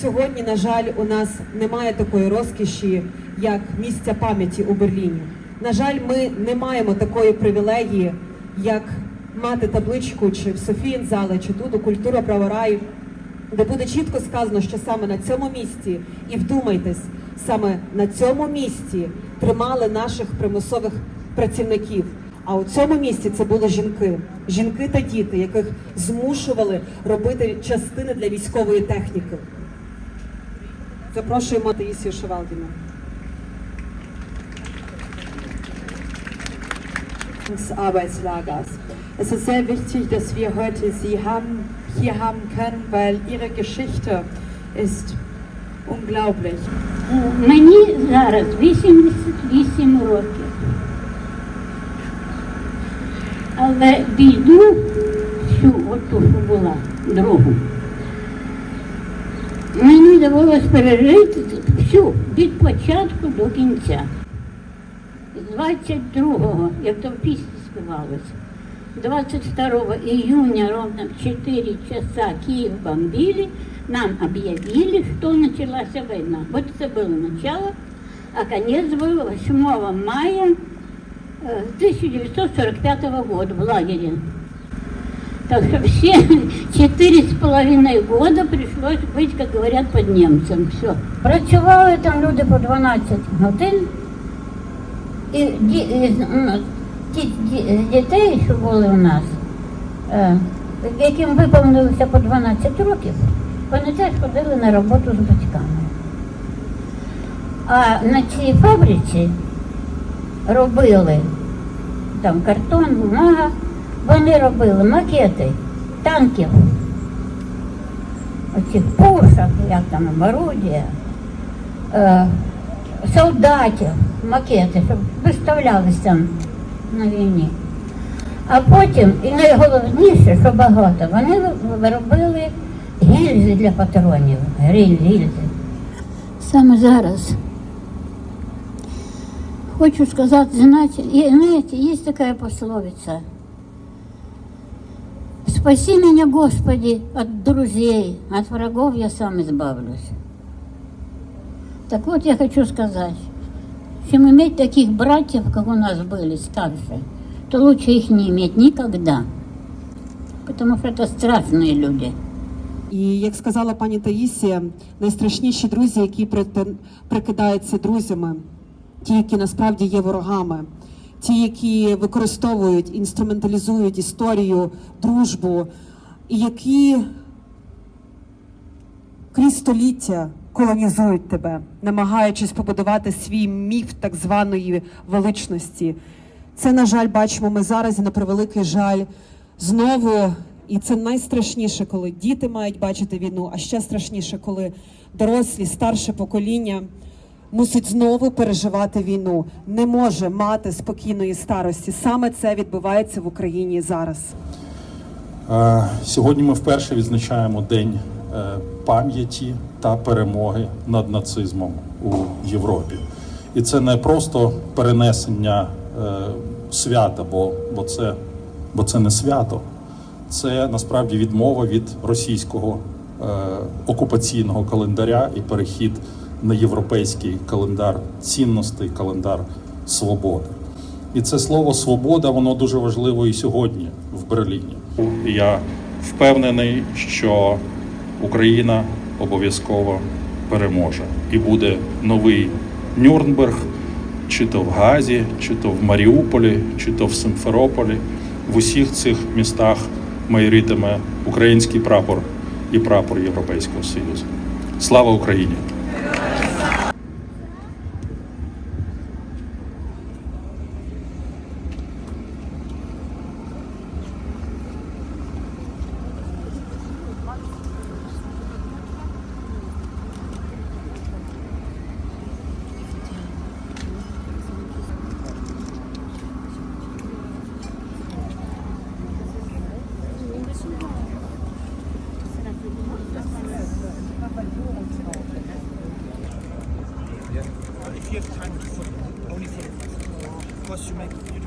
Сьогодні, на жаль, у нас немає такої розкіші, як місця пам'яті у Берліні. На жаль, ми не маємо такої привілегії, як мати табличку чи в Софіїнзале, чи тут у культура праворай, де буде чітко сказано, що саме на цьому місці, і вдумайтесь, саме на цьому місці тримали наших примусових працівників. А у цьому місці це були жінки, жінки та діти, яких змушували робити частини для військової техніки. Запрошуємо Таїсію Шевалдіну. des Arbeitslagers. Es ist sehr wichtig, dass wir heute Sie haben, hier haben können, weil Ihre Geschichte ist unglaublich. Е, Мені зараз 88 років. Але біду всю оту, що була, другу. Мені довелося пережити всю від початку до кінця. З 22-го, як то в пісні співалося, 22 июня ровно в 4 часа Киев бомбили, нам объявили, что началась война. Вот это было начало, а конец был 8 мая э, 1945 года в лагере. Так что все четыре с половиной года пришлось быть, как говорят, под немцем. Все. Працювали там люди по 12 годин. І, і, ну, ті, ді, дітей, що були у нас, е, яким виповнилося по 12 років, вони теж ходили на роботу з батьками. А на цій фабриці робили там картон, бумага, вони робили макети танків, оцих пушок, як там оборудія, е, солдатів, макети, щоб виставлялися там на війні. А потім, і найголовніше, що багато, вони ви- робили гільзи для патронів, гільзи. Саме зараз хочу сказати, знаєте, і, знаєте, є така пословиця. Спаси меня, Господи, от друзей, от врагов я сам избавлюсь. Так вот, я хочу сказать, чем иметь таких братьев, как у нас были, старшие, то лучше их не иметь никогда. Потому что это страшные люди. І як сказала пані Таїсія, найстрашніші друзі, які прите- прикидаються друзями, ті, які насправді є ворогами, Ті, які використовують, інструменталізують історію, дружбу, і які крізь століття колонізують тебе, намагаючись побудувати свій міф так званої величності. Це, на жаль, бачимо ми зараз і на превеликий жаль знову. І це найстрашніше, коли діти мають бачити війну, а ще страшніше, коли дорослі, старше покоління мусить знову переживати війну, не може мати спокійної старості. Саме це відбувається в Україні зараз. Е, Сьогодні ми вперше відзначаємо День е, пам'яті та перемоги над нацизмом у Європі. І це не просто перенесення е, свята, бо, бо, це, бо це не свято. Це насправді відмова від російського е, окупаційного календаря і перехід на європейський календар цінностей, календар свободи. І це слово свобода, воно дуже важливо і сьогодні в Берліні. Я впевнений, що Україна обов'язково переможе і буде новий Нюрнберг, чи то в Газі, чи то в Маріуполі, чи то в Симферополі. В усіх цих містах майоритиме український прапор і прапор Європейського Союзу. Слава Україні! Kostüme gidiyor.